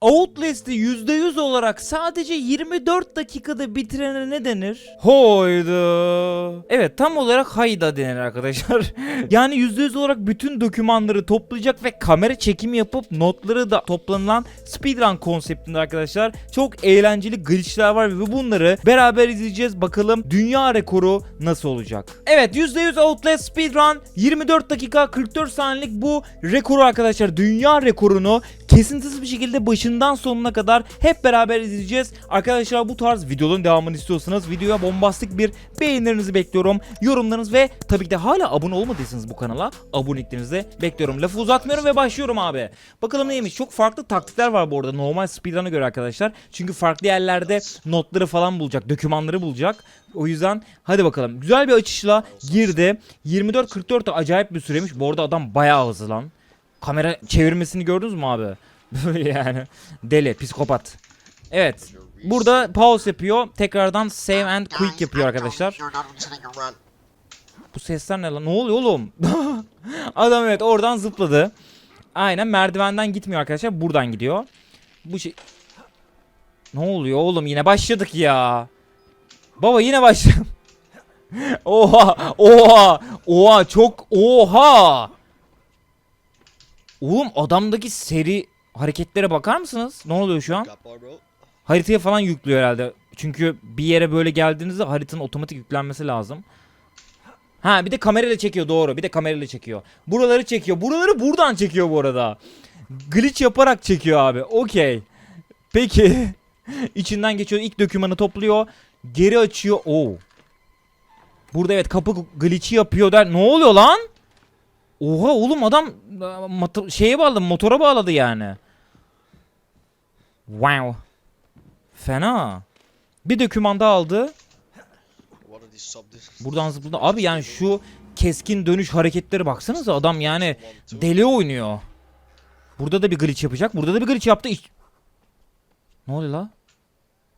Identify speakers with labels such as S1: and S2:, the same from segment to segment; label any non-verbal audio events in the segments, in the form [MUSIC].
S1: Outlast'i %100 olarak sadece 24 dakikada bitirene ne denir? Hayda. Evet tam olarak hayda denir arkadaşlar. [LAUGHS] yani %100 olarak bütün dokümanları toplayacak ve kamera çekimi yapıp notları da toplanılan speedrun konseptinde arkadaşlar. Çok eğlenceli glitchler var ve bunları beraber izleyeceğiz. Bakalım dünya rekoru nasıl olacak? Evet %100 Outlast speedrun 24 dakika 44 saniyelik bu rekoru arkadaşlar. Dünya rekorunu kesintisiz bir şekilde başından sonuna kadar hep beraber izleyeceğiz. Arkadaşlar bu tarz videoların devamını istiyorsanız videoya bombastik bir beğenilerinizi bekliyorum. Yorumlarınız ve tabii ki de hala abone olmadıysanız bu kanala aboneliklerinizi bekliyorum. Lafı uzatmıyorum ve başlıyorum abi. Bakalım neymiş? Çok farklı taktikler var bu arada normal speedrun'a göre arkadaşlar. Çünkü farklı yerlerde notları falan bulacak, dokümanları bulacak. O yüzden hadi bakalım. Güzel bir açışla girdi. 24-44 de acayip bir süremiş. Bu arada adam bayağı hızlı lan. Kamera çevirmesini gördünüz mü abi? [LAUGHS] Yani. Deli, psikopat. Evet. Burada pause yapıyor. Tekrardan save and quick yapıyor arkadaşlar. Bu sesler ne lan? Ne oluyor oğlum? [LAUGHS] Adam evet oradan zıpladı. Aynen merdivenden gitmiyor arkadaşlar. Buradan gidiyor. Bu şey... Ne oluyor oğlum? Yine başladık ya. Baba yine başladım. [LAUGHS] oha! Oha! Oha! Çok oha! Oğlum adamdaki seri hareketlere bakar mısınız? Ne oluyor şu an? Haritaya falan yüklüyor herhalde. Çünkü bir yere böyle geldiğinizde haritanın otomatik yüklenmesi lazım. Ha bir de kamerayla çekiyor doğru. Bir de kamerayla çekiyor. Buraları çekiyor. Buraları buradan çekiyor bu arada. Glitch yaparak çekiyor abi. Okey. Peki. [LAUGHS] İçinden geçiyor. ilk dokümanı topluyor. Geri açıyor. Oo. Burada evet kapı glitch'i yapıyor der. Ne oluyor lan? Oha oğlum adam e, şeye bağladı motora bağladı yani. Wow. Fena. Bir doküman daha aldı. Buradan zıpladı. Abi yani şu keskin dönüş hareketleri baksanıza adam yani deli oynuyor. Burada da bir glitch yapacak. Burada da bir glitch yaptı. Ne oluyor la?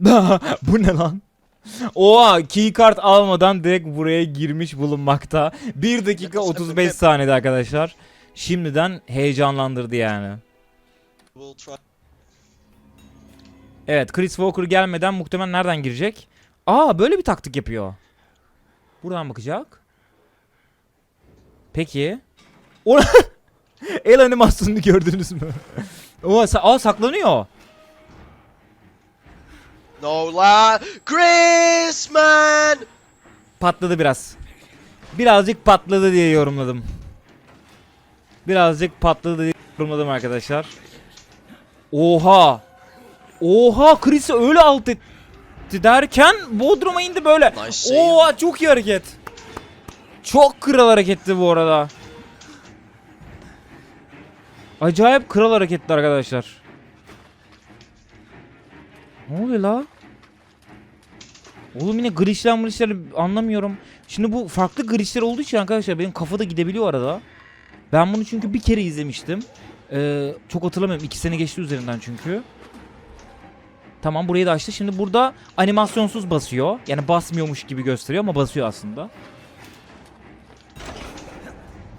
S1: [LAUGHS] Bu ne lan? [LAUGHS] Oha keycard almadan direkt buraya girmiş bulunmakta. 1 dakika 35 saniyede arkadaşlar. Şimdiden heyecanlandırdı yani. Evet Chris Walker gelmeden muhtemelen nereden girecek? Aa böyle bir taktik yapıyor. Buradan bakacak. Peki. [LAUGHS] El animasyonunu gördünüz mü? Oha sa- aa saklanıyor.
S2: No la man.
S1: Patladı biraz. Birazcık patladı diye yorumladım. Birazcık patladı diye yorumladım arkadaşlar. Oha. Oha Chris'i öyle alt etti derken Bodrum'a indi böyle.
S2: Nice.
S1: Oha çok iyi hareket. Çok kral hareketti bu arada. Acayip kral hareketli arkadaşlar. Ne oluyor la? Oğlum yine glitchler glitchler anlamıyorum. Şimdi bu farklı glitchler olduğu için arkadaşlar benim kafada gidebiliyor arada. Ben bunu çünkü bir kere izlemiştim. Ee, çok hatırlamıyorum. iki sene geçti üzerinden çünkü. Tamam burayı da açtı. Şimdi burada animasyonsuz basıyor. Yani basmıyormuş gibi gösteriyor ama basıyor aslında.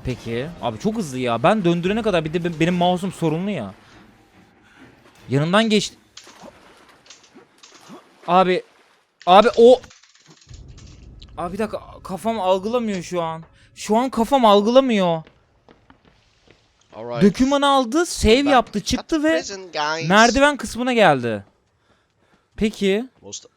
S1: Peki. Abi çok hızlı ya. Ben döndürene kadar bir de be- benim mouse'um sorunlu ya. Yanından geçti. Abi. Abi o. Abi bir dakika kafam algılamıyor şu an. Şu an kafam algılamıyor.
S2: Alright.
S1: Dökümanı aldı, save yaptı, çıktı ve merdiven kısmına geldi. Peki.
S2: Most-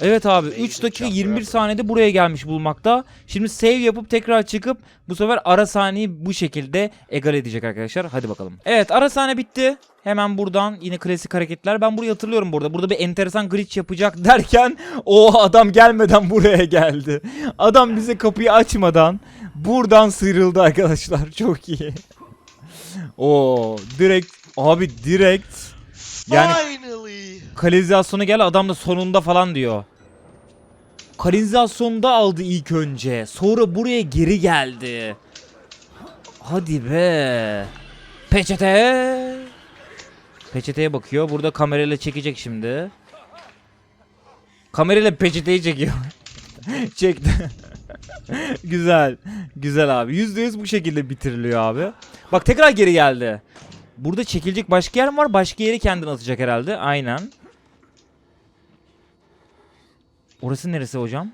S1: Evet abi 3
S2: Amazing
S1: dakika
S2: job
S1: 21
S2: forever.
S1: saniyede buraya gelmiş bulmakta. Şimdi save yapıp tekrar çıkıp bu sefer ara saniyeyi bu şekilde egal edecek arkadaşlar. Hadi bakalım. Evet ara sahne bitti. Hemen buradan yine klasik hareketler. Ben burayı hatırlıyorum burada. Burada bir enteresan glitch yapacak [LAUGHS] derken o adam gelmeden buraya geldi. Adam bize kapıyı açmadan buradan sıyrıldı arkadaşlar. [LAUGHS] Çok iyi. Oo direkt abi direkt yani
S2: Finally.
S1: Kanalizasyona gel adam da sonunda falan diyor. Kanalizasyonda aldı ilk önce. Sonra buraya geri geldi. Hadi be. Peçete. Peçeteye bakıyor. Burada kamerayla çekecek şimdi. Kamerayla peçeteyi çekiyor. [LAUGHS] Çekti. [LAUGHS] güzel. Güzel abi. %100 bu şekilde bitiriliyor abi. Bak tekrar geri geldi. Burada çekilecek başka yer mi var? Başka yeri kendini atacak herhalde. Aynen. Orası neresi hocam?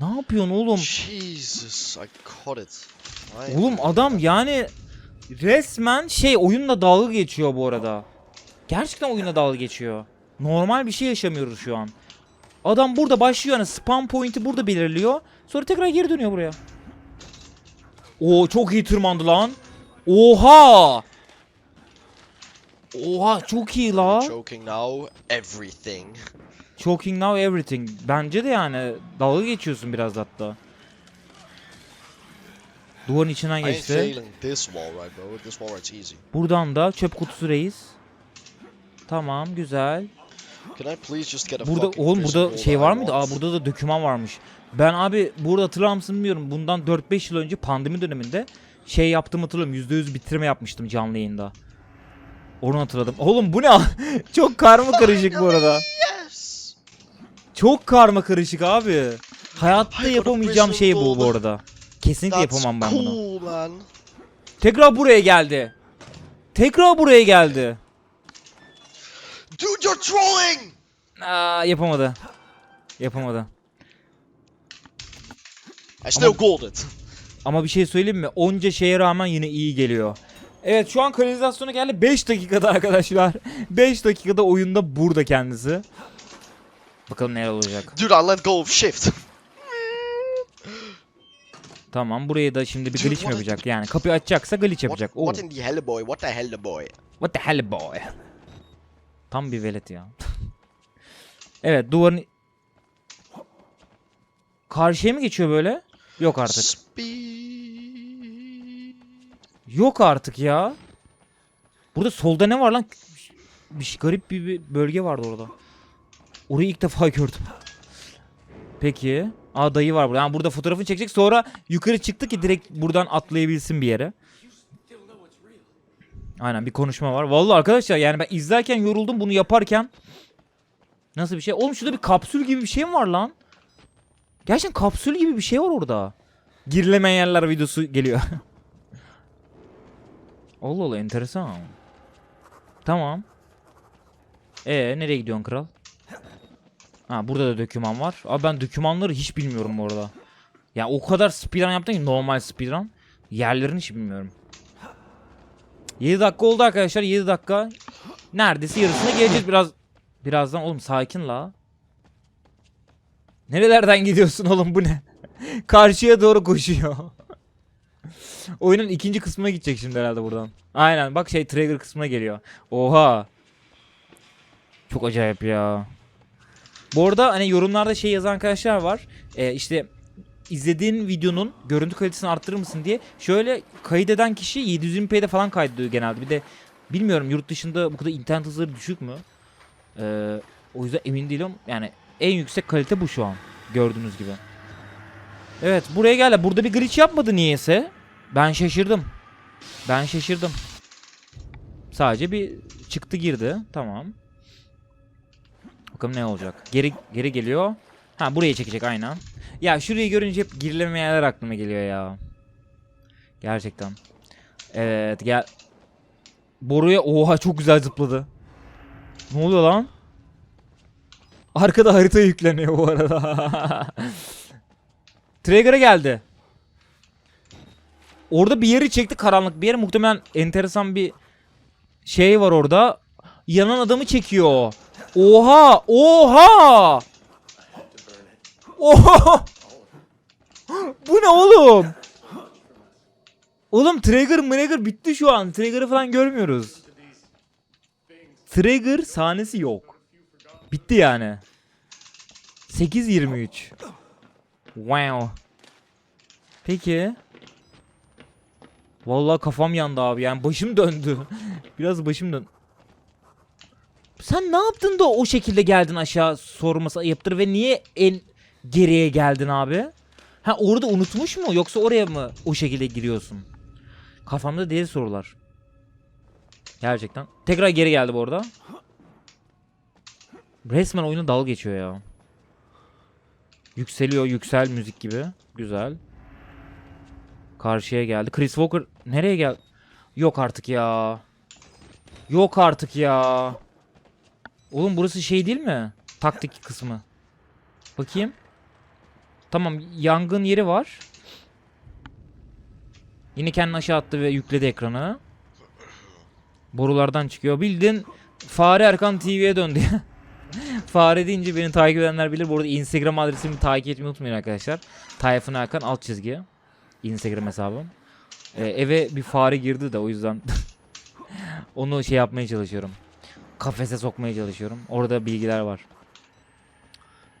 S1: Ne yapıyorsun oğlum?
S2: Jesus, I caught it. Why?
S1: Oğlum adam yani resmen şey oyunla dalga geçiyor bu arada. Gerçekten oyunla dalga geçiyor. Normal bir şey yaşamıyoruz şu an. Adam burada başlıyor hani spam point'i burada belirliyor. Sonra tekrar geri dönüyor buraya. Oo çok iyi tırmandı lan. Oha! Oha çok iyi la.
S2: Choking now, everything. [LAUGHS]
S1: Choking now everything. Bence de yani dalga geçiyorsun biraz hatta. Duvarın içinden geçti. Buradan da çöp kutusu reis. Tamam güzel. Burada oğlum burada şey var mıydı? Aa burada da döküman varmış. Ben abi burada hatırlar mısın bilmiyorum. Bundan 4-5 yıl önce pandemi döneminde şey yaptım hatırlıyorum. %100 bitirme yapmıştım canlı yayında. Onu hatırladım. Oğlum bu ne? [LAUGHS] Çok karma karışık bu arada. Çok karma karışık abi. Hayatta
S2: Ay,
S1: yapamayacağım şey bu bu arada. Kesinlikle yapamam ben bunu. Tekrar buraya geldi. Tekrar buraya geldi.
S2: Dude, you're trolling!
S1: Aa, yapamadı. Yapamadı.
S2: I still called it. [LAUGHS]
S1: Ama bir şey söyleyeyim mi? Onca şeye rağmen yine iyi geliyor. Evet şu an kanalizasyona geldi 5 dakikada arkadaşlar. [LAUGHS] 5 dakikada oyunda burada kendisi. Bakalım neler olacak.
S2: Dude, I let go of shift. [LAUGHS]
S1: Tamam burayı da şimdi bir
S2: Dude,
S1: glitch mi
S2: what-
S1: yapacak? Yani kapıyı açacaksa glitch
S2: What,
S1: yapacak. Oo.
S2: what in the hell, boy? What the hell, boy?
S1: What the hell boy? Tam bir velet ya. evet duvarın... Karşıya mı geçiyor böyle? Yok artık.
S2: Speed.
S1: Yok artık ya. Burada solda ne var lan? Bir şey, garip bir, bir bölge vardı orada. Orayı ilk defa [LAUGHS] gördüm. Peki. Aa dayı var burada. Yani burada fotoğrafını çekecek. Sonra yukarı çıktı ki direkt buradan atlayabilsin bir yere. Aynen bir konuşma var. Vallahi arkadaşlar yani ben izlerken yoruldum bunu yaparken. Nasıl bir şey? Oğlum şurada bir kapsül gibi bir şey mi var lan? Gerçekten kapsül gibi bir şey var orada. Girilemeyen yerler videosu geliyor. [LAUGHS] Allah Allah enteresan. Tamam. E nereye gidiyorsun kral? Ha burada da döküman var. Abi ben dökümanları hiç bilmiyorum bu arada. Ya o kadar speedrun yaptım ki normal speedrun. Yerlerini hiç bilmiyorum. 7 dakika oldu arkadaşlar 7 dakika. Neredeyse yarısına geleceğiz biraz. Birazdan oğlum sakin la. Nerelerden gidiyorsun oğlum bu ne? [LAUGHS] Karşıya doğru koşuyor. [LAUGHS] Oyunun ikinci kısmına gidecek şimdi herhalde buradan. Aynen bak şey trigger kısmına geliyor. Oha. Çok acayip ya. Bu arada hani yorumlarda şey yazan arkadaşlar var. Ee, işte izlediğin videonun görüntü kalitesini arttırır mısın diye. Şöyle kaydeden kişi 720p'de falan kaydediyor genelde. Bir de bilmiyorum yurt dışında bu kadar internet hızları düşük mü? Ee, o yüzden emin değilim. Yani en yüksek kalite bu şu an. Gördüğünüz gibi. Evet buraya gel. Burada bir glitch yapmadı niyeyse. Ben şaşırdım. Ben şaşırdım. Sadece bir çıktı girdi. Tamam. Bakalım ne olacak. Geri geri geliyor. Ha buraya çekecek aynen. Ya şurayı görünce hep girilemeyenler aklıma geliyor ya. Gerçekten. Evet gel. Boruya oha çok güzel zıpladı. Ne oluyor lan? Arkada harita yükleniyor bu arada. [LAUGHS] Trigger'a geldi. Orada bir yeri çekti karanlık bir yer. Muhtemelen enteresan bir şey var orada. Yanan adamı çekiyor. Oha! Oha! Oha! Bu ne oğlum? Oğlum Trigger Trigger bitti şu an. Trigger'ı falan görmüyoruz. Trigger sahnesi yok. Bitti yani. 8.23. Wow. Peki. Vallahi kafam yandı abi. Yani başım döndü. [LAUGHS] Biraz başım döndü. Sen ne yaptın da o şekilde geldin aşağı sorması ayıptır ve niye en geriye geldin abi? Ha orada unutmuş mu yoksa oraya mı o şekilde giriyorsun? Kafamda deli sorular. Gerçekten. Tekrar geri geldi bu arada. Resmen oyuna dalga geçiyor ya. Yükseliyor yüksel müzik gibi. Güzel. Karşıya geldi. Chris Walker nereye gel? Yok artık ya. Yok artık ya. Oğlum burası şey değil mi? Taktik kısmı. Bakayım. Tamam yangın yeri var. Yine kendini aşağı attı ve yükledi ekranı. Borulardan çıkıyor. Bildin Fare Erkan TV'ye döndü. [LAUGHS] Fare deyince beni takip edenler bilir. Bu arada Instagram adresimi takip etmeyi unutmayın arkadaşlar. Tayfun Erkan alt çizgi. Instagram hesabım. Ee, eve bir fare girdi de o yüzden [LAUGHS] onu şey yapmaya çalışıyorum. Kafese sokmaya çalışıyorum. Orada bilgiler var.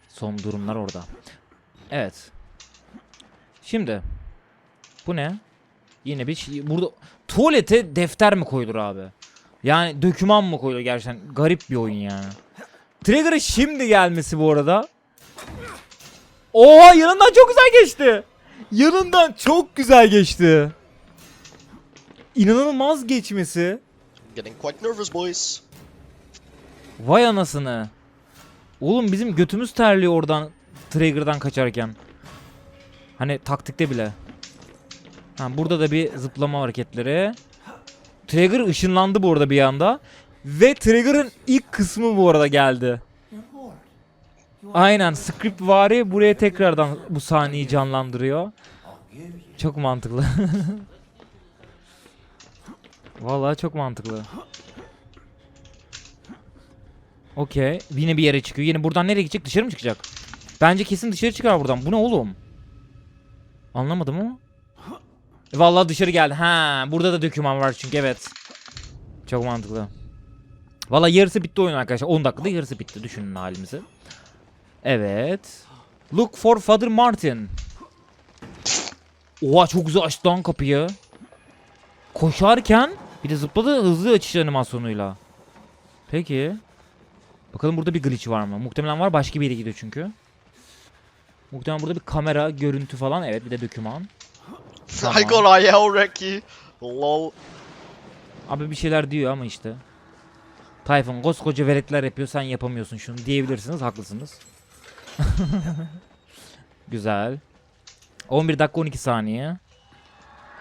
S1: Son durumlar orada. Evet. Şimdi bu ne? Yine bir şey. Burada tuvalete defter mi koyulur abi? Yani döküman mı koyulur gerçekten? Garip bir oyun yani. Trigger'ın şimdi gelmesi bu arada. Oha yanından çok güzel geçti. Yanından çok güzel geçti. İnanılmaz geçmesi.
S2: Getting quite nervous, boys.
S1: Vay anasını. Oğlum bizim götümüz terliyor oradan Trigger'dan kaçarken. Hani taktikte bile. Ha, burada da bir zıplama hareketleri. Trigger ışınlandı bu arada bir anda. Ve Trigger'ın ilk kısmı bu arada geldi. Aynen script vari buraya tekrardan bu sahneyi canlandırıyor. Çok mantıklı. [LAUGHS] Vallahi çok mantıklı. Okey. Yine bir yere çıkıyor. Yine buradan nereye gidecek? Dışarı mı çıkacak? Bence kesin dışarı çıkar buradan. Bu ne oğlum? Anlamadım ama. E, Vallahi dışarı geldi. Ha, burada da döküman var çünkü evet. Çok mantıklı. Vallahi yarısı bitti oyun arkadaşlar. 10 dakikada yarısı bitti. Düşünün halimizi. Evet. Look for Father Martin. Oha çok güzel açtı lan kapıyı. Koşarken bir de zıpladı hızlı açış animasyonuyla. Peki. Bakalım burada bir glitch var mı? Muhtemelen var başka bir yere gidiyor çünkü. Muhtemelen burada bir kamera, görüntü falan. Evet bir de döküman. Tamam.
S2: I got Reki. Lol.
S1: Abi bir şeyler diyor ama işte. Tayfun koskoca veletler yapıyor sen yapamıyorsun şunu diyebilirsiniz haklısınız. [LAUGHS] Güzel. 11 dakika 12 saniye.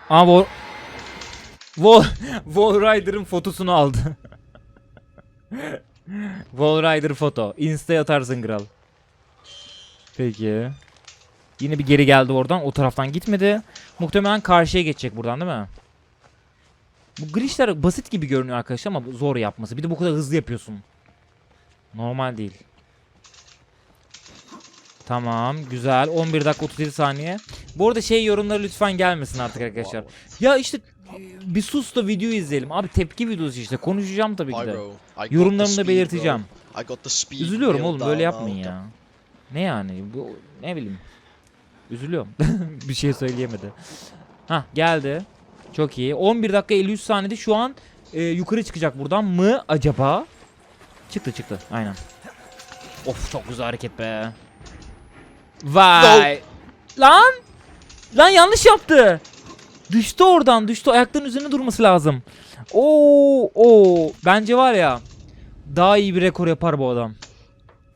S1: Aa Wall... Wall... Wall Rider'ın fotosunu aldı. [LAUGHS] Wall Rider foto. Insta'ya atarsın kral. Peki. Yine bir geri geldi oradan. O taraftan gitmedi. Muhtemelen karşıya geçecek buradan değil mi? Bu glitchler basit gibi görünüyor arkadaşlar ama zor yapması. Bir de bu kadar hızlı yapıyorsun. Normal değil. Tamam güzel 11 dakika 37 saniye. Bu arada şey yorumları lütfen gelmesin artık arkadaşlar. Ya işte e, bir sus da video izleyelim. Abi tepki videosu işte konuşacağım tabii ki de. Yorumlarımı da belirteceğim. Üzülüyorum oğlum böyle yapmayın ya. Ne yani bu ne bileyim. [LAUGHS] Üzülüyorum. [LAUGHS] bir şey söyleyemedi. Hah geldi. Çok iyi. 11 dakika 53 saniyede şu an e, yukarı çıkacak buradan mı acaba? Çıktı çıktı aynen. Of çok güzel hareket be. Vay. Lan. Lan yanlış yaptı. Düştü oradan düştü. Ayaklarının üzerine durması lazım. Oo, oo. Bence var ya daha iyi bir rekor yapar bu adam.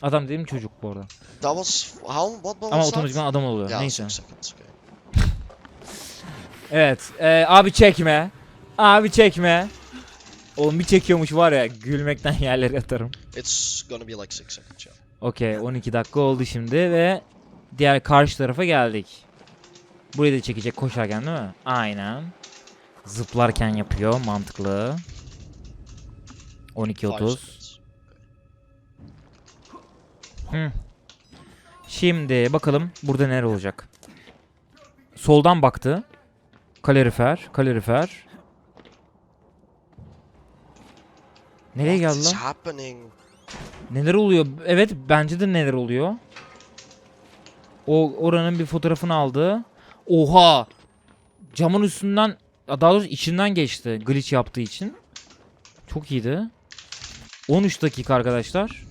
S1: Adam dediğim çocuk bu arada.
S2: That was how? What, what
S1: Ama otomatikman adam oluyor.
S2: Yeah,
S1: Neyse.
S2: seconds. Okay.
S1: Evet. e, abi çekme. Abi çekme. Oğlum bir çekiyormuş var ya gülmekten [LAUGHS] yerlere yatarım.
S2: It's gonna be like six seconds. Yeah.
S1: Okey 12 dakika oldu şimdi ve diğer karşı tarafa geldik. Burayı da çekecek koşarken değil mi? Aynen. Zıplarken yapıyor mantıklı.
S2: Five
S1: 12.30.
S2: seconds.
S1: Hı. Şimdi bakalım burada neler olacak. Soldan baktı. Kalorifer, kalorifer. Nereye geldi lan?
S2: happening?
S1: Neler oluyor? Evet bence de neler oluyor. O oranın bir fotoğrafını aldı. Oha! Camın üstünden daha doğrusu içinden geçti glitch yaptığı için. Çok iyiydi. 13 dakika arkadaşlar.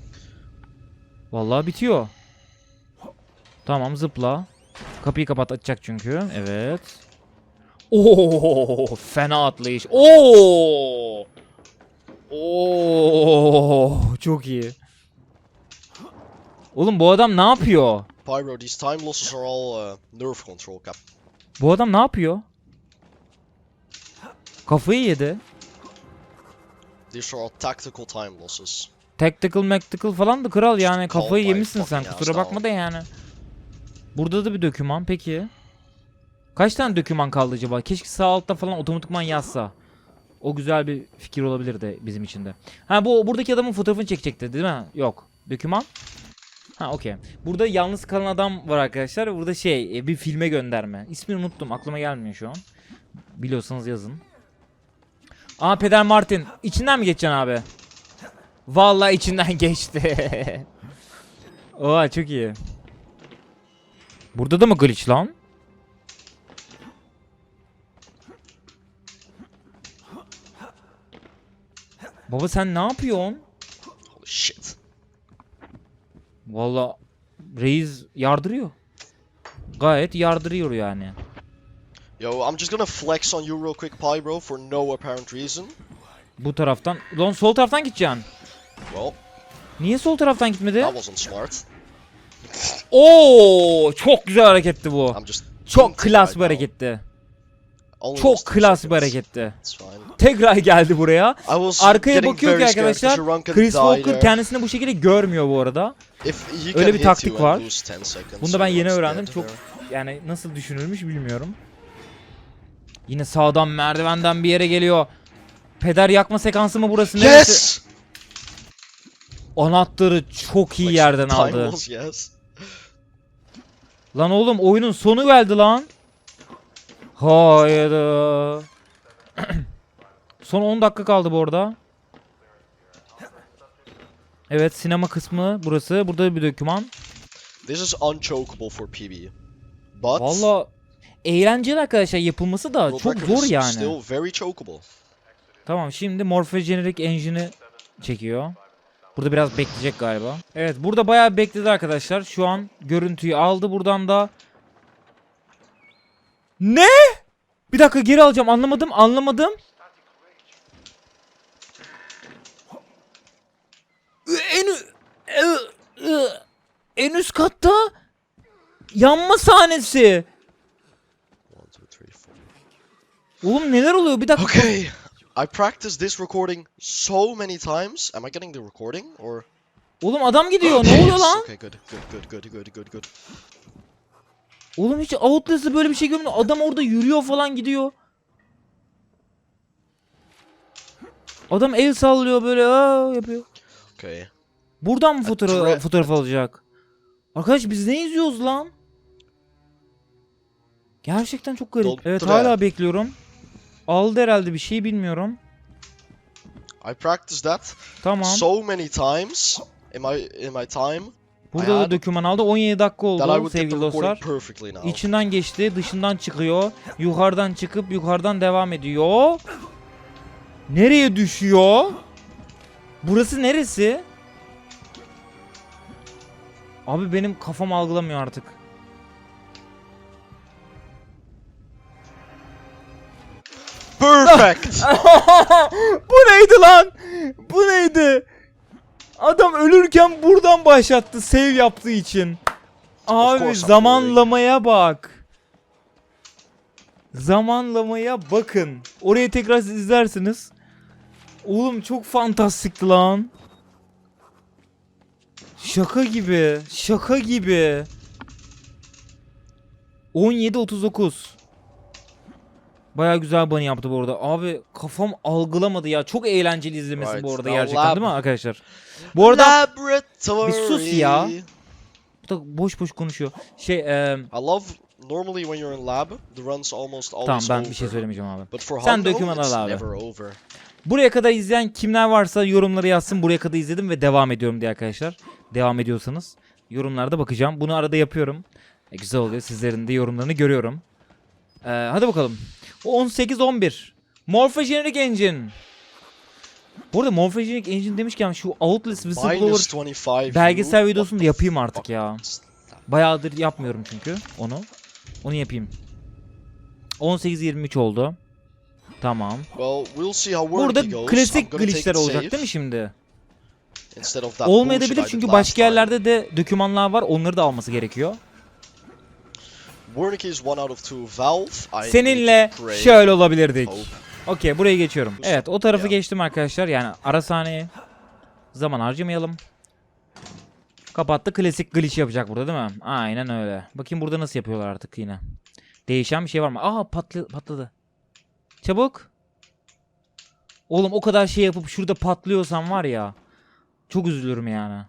S1: Vallahi bitiyor. Tamam zıpla. Kapıyı kapat açacak çünkü. Evet. Oo fena atlayış. Oo! Oo çok iyi. Oğlum bu adam ne yapıyor?
S2: Pyro, these time losses are all uh, nerve control cap.
S1: Bu adam ne yapıyor? Kafayı yedi.
S2: These are all tactical time losses.
S1: Tactical Mactical falan da kral yani kafayı yemişsin sen kusura bakma da yani. Burada da bir döküman peki. Kaç tane döküman kaldı acaba? Keşke sağ altta falan otomatikman yazsa. O güzel bir fikir olabilirdi bizim için de. Ha bu buradaki adamın fotoğrafını çekecekti değil mi? Yok. Döküman. Ha okey. Burada yalnız kalan adam var arkadaşlar. Burada şey e, bir filme gönderme. İsmini unuttum. Aklıma gelmiyor şu an. Biliyorsanız yazın. Aa Peder Martin. İçinden mi geçeceksin abi? Vallahi içinden [LAUGHS] geçti. Oha çok iyi. Burada da mı glitch lan? Baba sen ne yapıyorsun?
S2: Holy shit.
S1: Vallahi reis yardırıyor. Gayet yardırıyor yani.
S2: Yo, I'm just gonna flex on you real quick, Pi bro, for no apparent reason.
S1: Bu taraftan. Lan sol taraftan gideceksin.
S2: Well,
S1: Niye sol taraftan gitmedi?
S2: that wasn't smart. [LAUGHS]
S1: Oo, çok güzel hareketti bu.
S2: I'm just
S1: Çok klas
S2: right
S1: bir
S2: now.
S1: hareketti.
S2: Only
S1: Çok
S2: lost two
S1: klas bir
S2: seconds.
S1: hareketti.
S2: It's fine.
S1: Tekrar geldi buraya. Arkaya bakıyor ki arkadaşlar. Chris Walker kendisini bu şekilde görmüyor bu arada. Öyle bir taktik var.
S2: lose 10 seconds,
S1: Bunu da ben yeni öğrendim. Çok yani nasıl düşünülmüş bilmiyorum. Yine sağdan merdivenden bir yere geliyor. Peder yakma sekansı mı burası? Neresi?
S2: Yes!
S1: Anahtarı çok iyi yerden aldı. Lan oğlum oyunun sonu geldi lan. Hayda. Son 10 dakika kaldı bu arada. Evet sinema kısmı burası. Burada bir doküman.
S2: This is unchokable for PB. But
S1: Valla eğlenceli arkadaşlar yapılması da çok zor yani.
S2: Still very chokable.
S1: Tamam şimdi Morphogenetic Engine'i çekiyor. Burada biraz bekleyecek galiba. Evet burada bayağı bekledi arkadaşlar. Şu an görüntüyü aldı buradan da. Ne? Bir dakika geri alacağım anlamadım anlamadım. En üst katta yanma sahnesi. Oğlum neler oluyor bir dakika.
S2: Okay. I practiced this recording so many times. Am I getting the recording or?
S1: Oğlum adam gidiyor ne oluyor lan?
S2: Okay, good, good, good, good, good, good, good.
S1: Oğlum hiç Outlast'ta böyle bir şey görmedim. Adam orada yürüyor falan gidiyor. Adam el sallıyor böyle aa yapıyor.
S2: Okay.
S1: Buradan mı fotoğraf, fotoğraf alacak? Arkadaş biz ne izliyoruz lan? Gerçekten çok garip.
S2: Dolduruyor.
S1: Evet hala bekliyorum. Aldı herhalde bir şey bilmiyorum.
S2: I practiced that
S1: Tamam.
S2: so many times in my in my time
S1: Burada da
S2: had-
S1: döküman aldı. 17 dakika
S2: that I
S1: oldu
S2: would get the
S1: sevgili
S2: recording
S1: dostlar.
S2: perfectly now.
S1: İçinden geçti, dışından çıkıyor. Yukarıdan çıkıp yukarıdan devam ediyor. Nereye düşüyor? Burası neresi? Abi benim kafam algılamıyor artık.
S2: Perfect. [LAUGHS]
S1: Bu neydi lan? Bu neydi? Adam ölürken buradan başlattı save yaptığı için. Abi zamanlamaya bak. Zamanlamaya bakın. Orayı tekrar siz izlersiniz. Oğlum çok fantastikti lan. Şaka gibi. Şaka gibi. 17.39. Baya güzel bunny yaptı bu arada. Abi kafam algılamadı ya. Çok eğlenceli izlemesi
S2: Right,
S1: bu arada gerçekten
S2: lab.
S1: değil mi arkadaşlar? Bu arada
S2: Laboratory.
S1: Bir sus ya. bu da boş boş konuşuyor. Şey eee
S2: I love normally when you're in lab, the run's almost always
S1: tamam ben
S2: over.
S1: bir şey söylemeyeceğim abi.
S2: But for
S1: Sen döküman al abi. Buraya kadar izleyen kimler varsa yorumları yazsın. Buraya kadar izledim ve devam ediyorum diye arkadaşlar. Devam ediyorsanız yorumlarda bakacağım. Bunu arada yapıyorum. E, güzel oluyor. Sizlerin de yorumlarını görüyorum. Ee, hadi bakalım. 18-11. Morphogenetic Engine. Bu arada Morphogenetic Engine demişken şu Outlast Whistleblower
S2: Minus 25
S1: belgesel videosunu da yapayım artık ya. Bayağıdır yapmıyorum çünkü onu. Onu yapayım. 18-23 oldu. Tamam. Burada klasik glitchler
S2: it
S1: olacak değil mi şimdi? Olmayabilir çünkü başka yerlerde de dokümanlar var. Onları da alması gerekiyor. Seninle şöyle olabilirdik. Okey buraya geçiyorum. Evet o tarafı
S2: Ya.
S1: geçtim arkadaşlar. Yani ara saniye. Zaman harcamayalım. Kapattı. Klasik glitch yapacak burada değil mi? Aynen öyle. Bakayım burada nasıl yapıyorlar artık yine. Değişen bir şey var mı? Aa patlı patladı. Çabuk. Oğlum o kadar şey yapıp şurada patlıyorsam var ya. Çok üzülürüm yani.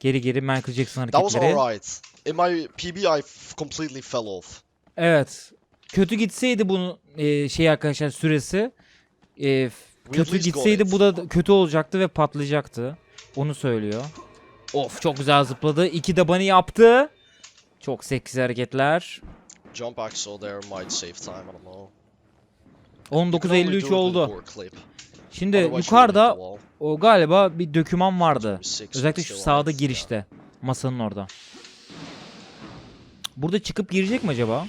S1: Geri geri Michael Jackson
S2: That was
S1: hareketleri.
S2: alright. In my PB, I completely fell off.
S1: Evet. Kötü gitseydi bunu e, şey arkadaşlar süresi e, kötü gitseydi
S2: it.
S1: bu da kötü olacaktı ve patlayacaktı. Onu söylüyor. Of çok güzel zıpladı. İki de bunny yaptı. Çok seksi hareketler.
S2: Jump axle there might save time, I don't know. You can only
S1: 19.53
S2: do it with
S1: oldu. Şimdi yukarıda o galiba bir döküman vardı. Özellikle şu sağda girişte. Masanın orada. Burada çıkıp girecek mi acaba?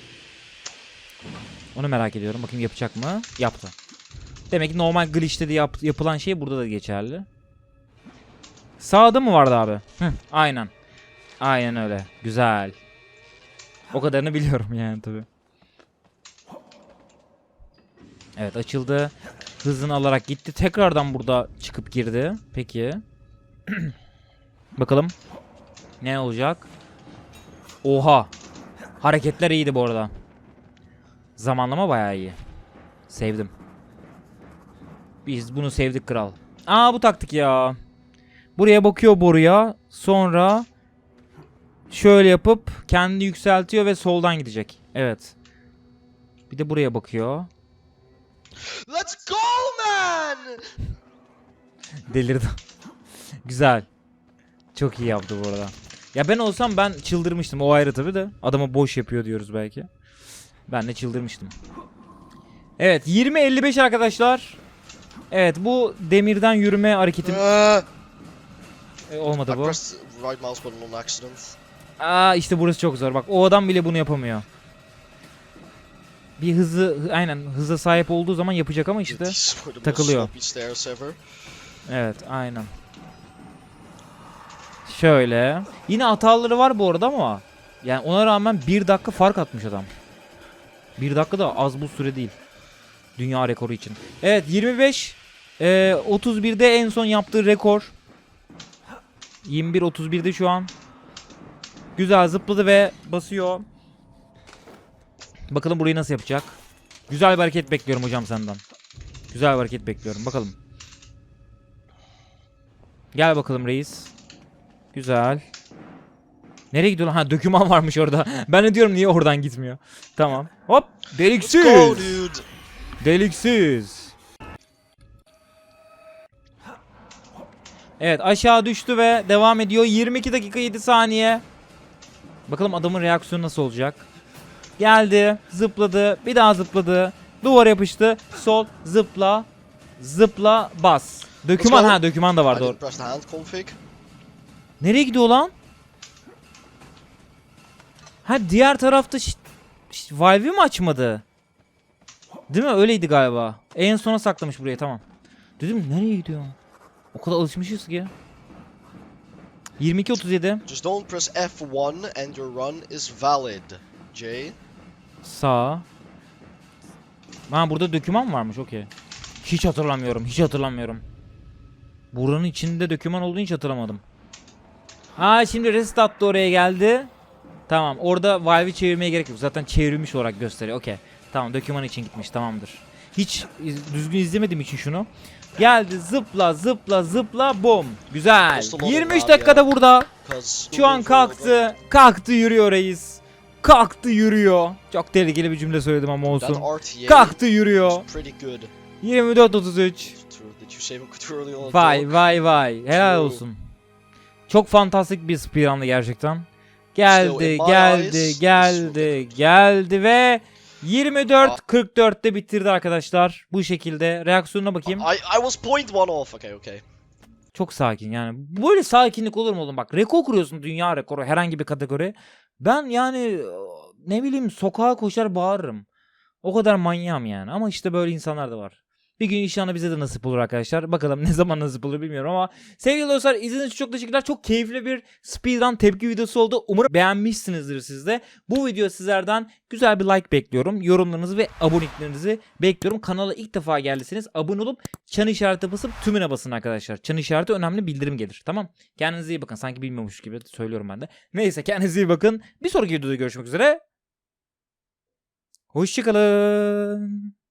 S1: Onu merak ediyorum. Bakayım yapacak mı? Yaptı. Demek ki normal glitch'te de yap- yapılan şey burada da geçerli. Sağda mı vardı abi? Hı, aynen. Aynen öyle. Güzel. O kadarını biliyorum yani tabi. Evet açıldı. Hızını alarak gitti. Tekrardan burada çıkıp girdi. Peki. [CLEARS THROAT] Bakalım. Ne olacak? Oha. Hareketler iyiydi bu arada. Zamanlama bayağı iyi. Sevdim. Biz bunu sevdik kral. Aa bu taktik ya. Buraya bakıyor boruya. Sonra şöyle yapıp kendini yükseltiyor ve soldan gidecek. Evet. Bir de buraya bakıyor.
S2: Let's go, man!
S1: Delirdim. Güzel. Çok iyi yaptı bu arada. Ya ben olsam ben çıldırmıştım. O ayrı tabi de. Adama boş yapıyor diyoruz belki. Ben de çıldırmıştım. Evet 20-55 arkadaşlar. Evet bu demirden yürüme hareketim
S2: Uh,
S1: E, olmadı bu. Aa işte burası çok zor. Bak o adam bile bunu yapamıyor. Bir hızı aynen hıza sahip olduğu zaman yapacak ama işte. Takılıyor. Evet aynen. Şöyle. Yine hataları var bu arada ama. Yani ona rağmen bir dakika fark atmış adam. Bir dakika da az bu süre değil. Dünya rekoru için. Evet 25. Ee, 31'de en son yaptığı rekor. 21-31'de şu an. Güzel zıpladı ve basıyor. Bakalım burayı nasıl yapacak. Güzel bir hareket bekliyorum hocam senden. Güzel bir hareket bekliyorum. Bakalım. Gel bakalım reis. Güzel. Nereye gidiyor lan? Ha döküman [LAUGHS] varmış orada. ben de diyorum niye oradan gitmiyor. Tamam. Hop. Deliksiz. Deliksiz. Evet aşağı düştü ve devam ediyor. 22 dakika 7 saniye. Bakalım adamın reaksiyonu nasıl olacak. Geldi, zıpladı, bir daha zıpladı. Duvara yapıştı. Sol, zıpla, zıpla, bas. Döküman ha döküman da var doğru. Nereye gidiyor lan? Ha diğer tarafta Valve'i mi açmadı? Değil mi? Öyleydi galiba. En sona saklamış buraya tamam. Dedim nereye gidiyor? O kadar alışmışız ki. 22.37
S2: Just don't press F1 and your run is valid. Jay.
S1: Sağ. Ha burada döküman varmış okey. Hiç hatırlamıyorum. Hiç hatırlamıyorum. Buranın içinde döküman olduğunu hiç hatırlamadım. Ha şimdi reset attı oraya geldi. Tamam orada Valve'i çevirmeye gerek yok. Zaten çevrilmiş olarak gösteriyor. Okey. Tamam döküman için gitmiş tamamdır. Hiç iz- düzgün izlemedim için şunu. Geldi zıpla zıpla zıpla bom. Güzel.
S2: Posta oldu
S1: 23
S2: abi
S1: dakikada
S2: ya.
S1: burada.
S2: 'Cause
S1: Şu an kalktı. Kalktı yürüyor reis. Kalktı yürüyor. Çok tehlikeli bir cümle söyledim ama olsun. Kalktı yürüyor.
S2: was pretty good.
S1: 24-33.
S2: True. Did you save it too early on the
S1: Vay vay vay. Helal olsun. Çok fantastik bir speedrun'dı gerçekten. Geldi, geldi, geldi, geldi ve 24-44'te bitirdi arkadaşlar. Bu şekilde. Reaksiyonuna bakayım.
S2: I, I was point one off. Okay, okay.
S1: Çok sakin yani. Böyle sakinlik olur mu oğlum? Bak rekor kuruyorsun dünya rekoru herhangi bir kategori. Ben yani ne bileyim sokağa koşar bağırırım. O kadar manyağım yani. Ama işte böyle insanlar da var. Bir gün inşallah bize de nasip olur arkadaşlar. Bakalım [LAUGHS] ne zaman nasip olur bilmiyorum ama sevgili dostlar izlediğiniz için çok teşekkürler. Çok keyifli bir speedrun tepki videosu oldu. Umarım beğenmişsinizdir siz de. Bu video sizlerden güzel bir like bekliyorum. Yorumlarınızı ve aboneliklerinizi bekliyorum. Kanala ilk defa geldiyseniz abone olup çan işareti basıp tümüne basın arkadaşlar. Çan işareti önemli bildirim gelir. Tamam. Kendinize iyi bakın. Sanki bilmiyormuş gibi söylüyorum ben de. Neyse kendinize iyi bakın. Bir sonraki videoda görüşmek üzere. Hoşçakalın.